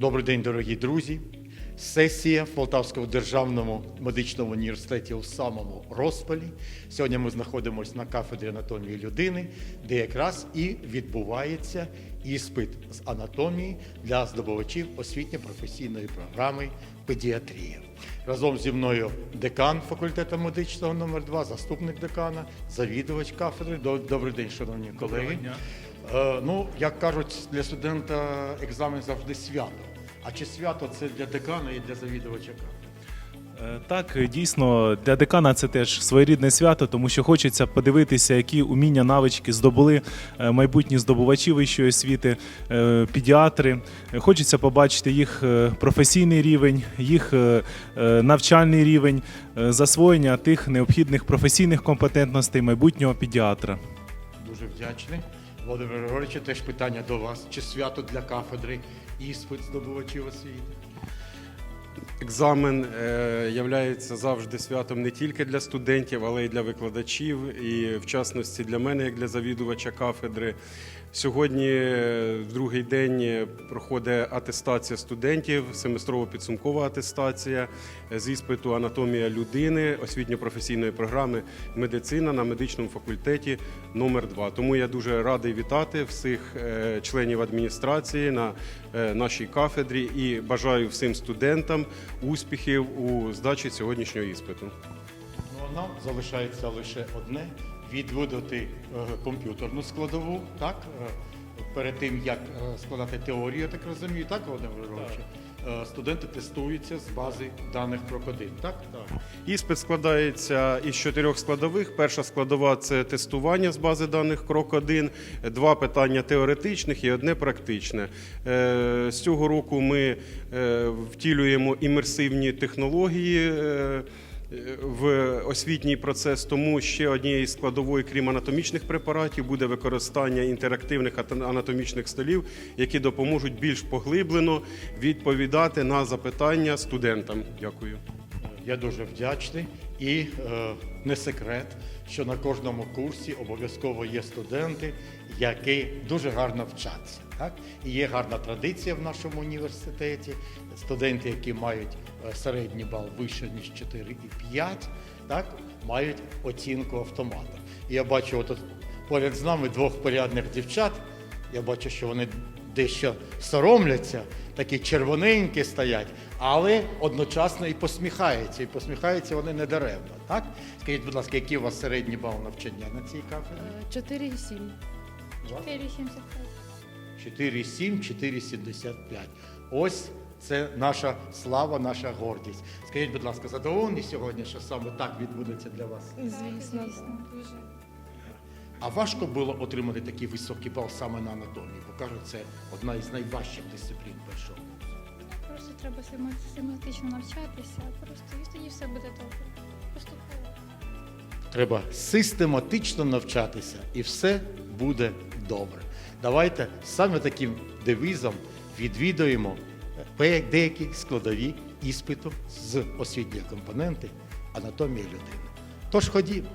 Добрий день, дорогі друзі. Сесія в Полтавському державному медичному університеті у самому розпалі. Сьогодні ми знаходимося на кафедрі анатомії людини, де якраз і відбувається іспит з анатомії для здобувачів освітньо-професійної програми педіатрія. Разом зі мною декан факультету медичного номер 2 заступник декана, завідувач кафедри. До- Добрий день, шановні колеги. Е, Ну, як кажуть, для студента екзамен завжди свято. А чи свято це для декана і для завідувача кафедри? Е, Так, дійсно, для декана це теж своєрідне свято, тому що хочеться подивитися, які уміння, навички здобули е, майбутні здобувачі вищої освіти, е, педіатри. Е, Хочеться побачити їх е, професійний рівень, їх е, е, навчальний рівень, е, засвоєння тих необхідних професійних компетентностей майбутнього педіатра. Дуже вдячний. Володимир Григорович, теж питання до вас. Чи свято для кафедри іспит здобувачів освіти? Екзамен е, являється завжди святом не тільки для студентів, але й для викладачів, і в частності для мене, як для завідувача кафедри. Сьогодні, е, в другий день, е, проходить атестація студентів, семестрова підсумкова атестація з іспиту Анатомія людини освітньо-професійної програми медицина на медичному факультеті номер 2 Тому я дуже радий вітати всіх членів адміністрації на нашій кафедрі і бажаю всім студентам успіхів у здачі сьогоднішнього іспиту. Ну, а нам залишається лише одне відвідати е, комп'ютерну складову, так? Е, Перед тим, як е, складати теорію, я так розумію, так, Володимир Григорович? Е, Студенти тестуються з бази даних крокодил, так? Так. Іспит складається із чотирьох складових. Перша складова це тестування з бази даних крок 1 два питання теоретичних і одне практичне. Е, З цього року ми е, втілюємо імерсивні технології. В освітній процес тому ще однією складовою, крім анатомічних препаратів, буде використання інтерактивних анатомічних столів, які допоможуть більш поглиблено відповідати на запитання студентам. Дякую. Я дуже вдячний і е, не секрет, що на кожному курсі обов'язково є студенти, які дуже гарно вчаться. Так? І є гарна традиція в нашому університеті. Студенти, які мають е, середній бал вище ніж 4,5, так, мають оцінку автомата. І я бачу отут поряд з нами двох порядних дівчат. Я бачу, що вони дещо соромляться, такі червоненькі стоять, але одночасно і посміхаються. І посміхаються вони не даремно. Так? Скажіть, будь ласка, який у вас середній бал навчання на цій кафедрі? 4,7. 4,75. 4,7, 4,75. Ось це наша слава, наша гордість. Скажіть, будь ласка, задоволені сьогодні, що саме так відбудеться для вас? Звісно. Дуже. А важко було отримати такий високий бал саме на анатомії, бо кажуть, це одна із найважчих дисциплін першого. Просто треба систематично навчатися, просто і тоді все буде добре. Поступово. Треба систематично навчатися, і все буде добре. Давайте саме таким девізом відвідуємо деякі складові іспиту з освітньої компоненти анатомії людини. Тож ходімо.